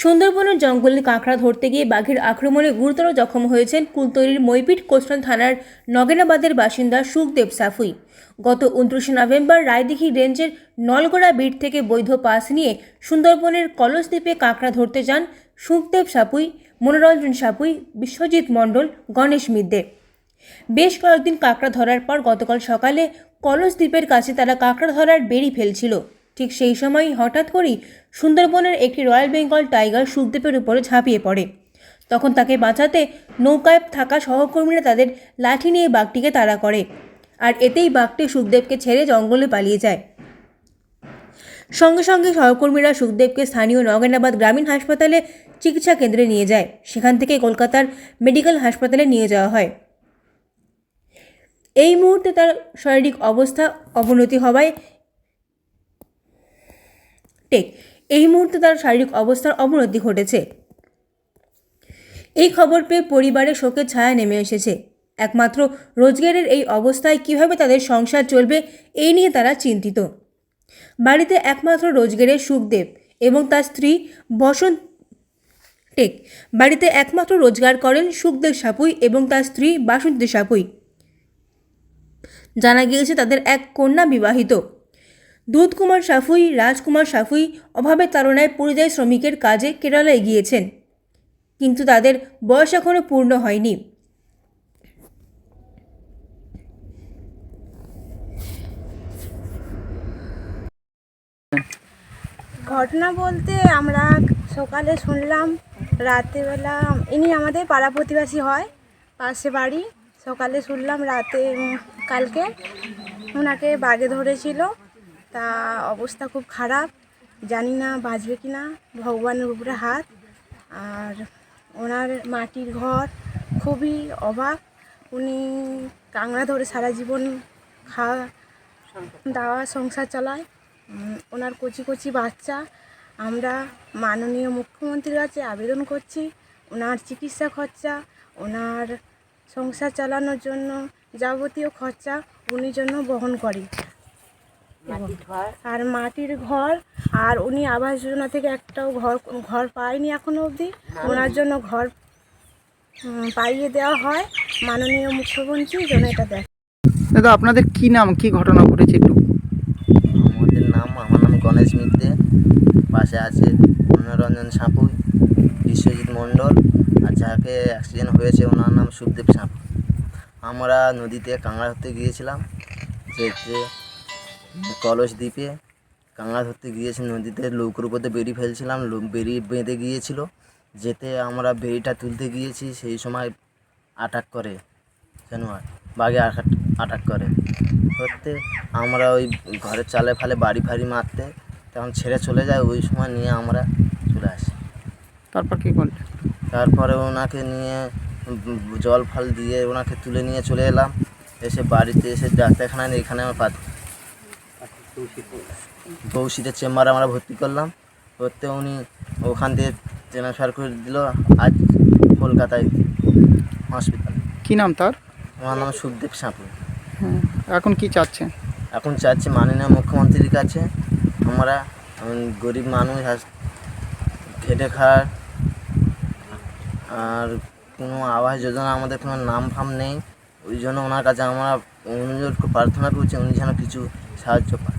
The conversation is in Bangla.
সুন্দরবনের জঙ্গলে কাঁকড়া ধরতে গিয়ে বাঘের আক্রমণে গুরুতর জখম হয়েছেন কুলতলির মৈপিট কোস্টাল থানার নগেনাবাদের বাসিন্দা সুখদেব সাফুই। গত উনত্রিশে নভেম্বর রায়দিঘি রেঞ্জের নলগোড়া বিট থেকে বৈধ পাস নিয়ে সুন্দরবনের কলসদ্বীপে কাঁকড়া ধরতে যান সুখদেব সাপুই মনোরঞ্জন সাপুই বিশ্বজিৎ মণ্ডল, গণেশ মিদ্দে। বেশ কয়েকদিন কাঁকড়া ধরার পর গতকাল সকালে কলস দ্বীপের কাছে তারা কাঁকড়া ধরার বেরি ফেলছিল। ঠিক সেই সময় হঠাৎ করেই সুন্দরবনের একটি রয়্যাল বেঙ্গল টাইগার সুখদেবের উপরে ঝাঁপিয়ে পড়ে। তখন তাকে বাঁচাতে নৌকায় থাকা সহকর্মীরা তাদের লাঠি নিয়ে বাঘটিকে তাড়া করে আর এতেই বাঘটি সুখদেবকে ছেড়ে জঙ্গলে পালিয়ে যায়। সঙ্গে সঙ্গে সহকর্মীরা সুখদেবকে স্থানীয় নগেনাবাদ গ্রামীণ হাসপাতালে চিকিৎসা কেন্দ্রে নিয়ে যায়। সেখান থেকে কলকাতার মেডিকেল হাসপাতালে নিয়ে যাওয়া হয়। এই মুহূর্তে তার শারীরিক অবস্থা অবনতি হওয়ায় টেক এই মুহূর্তে তার শারীরিক অবস্থার অবনতি ঘটেছে। এই খবর পেয়ে পরিবারে শোকের ছায়া নেমে এসেছে। একমাত্র রোজগারের এই অবস্থায় কীভাবে তাদের সংসার চলবে, এই নিয়ে তারা চিন্তিত। বাড়িতে একমাত্র রোজগারের সুখদেব এবং তার স্ত্রী বসন্ত টেক বাড়িতে একমাত্র রোজগার করেন সুখদেব সাপুই এবং তার স্ত্রী বাসন্তী সাপুই। জানা গিয়েছে তাদের এক কন্যা বিবাহিত। দুধকুমার সাফুই, রাজকুমার সাফুই অভাবের তাড়নায় পরিযায়ী শ্রমিকের কাজে কেরালায় গিয়েছেন কিন্তু তাদের বয়স এখনও পূর্ণ হয়নি। ঘটনা বলতে আমরা সকালে শুনলাম, রাতেবেলা ইনি আমাদের পাড়া প্রতিবেশী হয় পাশে বাড়ি। সকালে শুনলাম রাতে কালকে ওনাকে বাগে ধরেছিল। তা অবস্থা খুব খারাপ। জানি না বাঁচবে কি না, ভগবানের উপরে হাত। আর ওনার মাটির ঘর খুবই অভাব উনি কাংড়া ধরে সারা জীবন খাওয়া দাওয়া সংসার চালায়। ওনার কচি কচি বাচ্চা। আমরা মাননীয় মুখ্যমন্ত্রীর কাছে আবেদন করছি, ওনার চিকিৎসা খরচা, ওনার সংসার চালানোর জন্য যাবতীয় খরচা উনি জন্য বহন করে আর মাটির ঘর আর উনি আবাস যোজনা থেকে একটাও ঘর ঘর পায়নি এখনও অবধি। ওনার জন্য ঘর পাইয়ে দেওয়া হয়। মাননীয় মুখ্যমন্ত্রী যেন এটা দেয় দাদা আপনাদের কি নাম কি ঘটনা ঘটেছে একটু? আমাদের নাম আমার নাম গণেশ মিত্রে পাশে আছে মনোরঞ্জন সাঁপুই বিশ্বজিৎ মণ্ডল আর যাকে অ্যাক্সিডেন্ট হয়েছে ওনার নাম সুখদেব সাঁপু। আমরা নদীতে কাঁকড়া ধরতে গিয়েছিলাম। যেতে কলস দ্বীপে কাঁকড়া ধরতে গিয়েছি নদীতে নৌকোর উপরে বেরি ফেলছিলাম লো- বেরি বেঁধে গিয়েছিল। যেতে আমরা বেরিটা তুলতে গিয়েছি সেই সময় আটাক করে জানোয়ার বাঘে আটাক করে। করতে আমরা ওই ঘরের চালে ফালে বাড়ি ফাড়ি মারতে তখন ছেড়ে চলে যায় ওই সময় নিয়ে আমরা চলে আসি। তারপর কী করলেন? তারপরে ওনাকে নিয়ে জল ফল দিয়ে ওনাকে তুলে নিয়ে চলে এলাম। এসে বাড়িতে এসে ডাক্তারখানায় নিয়ে এখানে আমার কৌশিকের চেম্বারে আমরা ভর্তি করলাম। করতে উনি ওখান থেকে ট্রান্সফার করে দিল আজ কলকাতায় হসপিটালে কি নাম তার? আমার নাম সুখদেব সাঁপু হ্যাঁ, এখন কি চাচ্ছেন? এখন চাচ্ছি মাননীয় মুখ্যমন্ত্রীর কাছে আমরা গরিব মানুষ খেটে খাওয়ার আর কোনো আবাস যোজনা আমাদের কোনো নাম ফাম নেই। ওই জন্য ওনার কাছে আমরা অনুরোধ প্রার্থনা করছি উনি যেন কিছু সাহায্য পান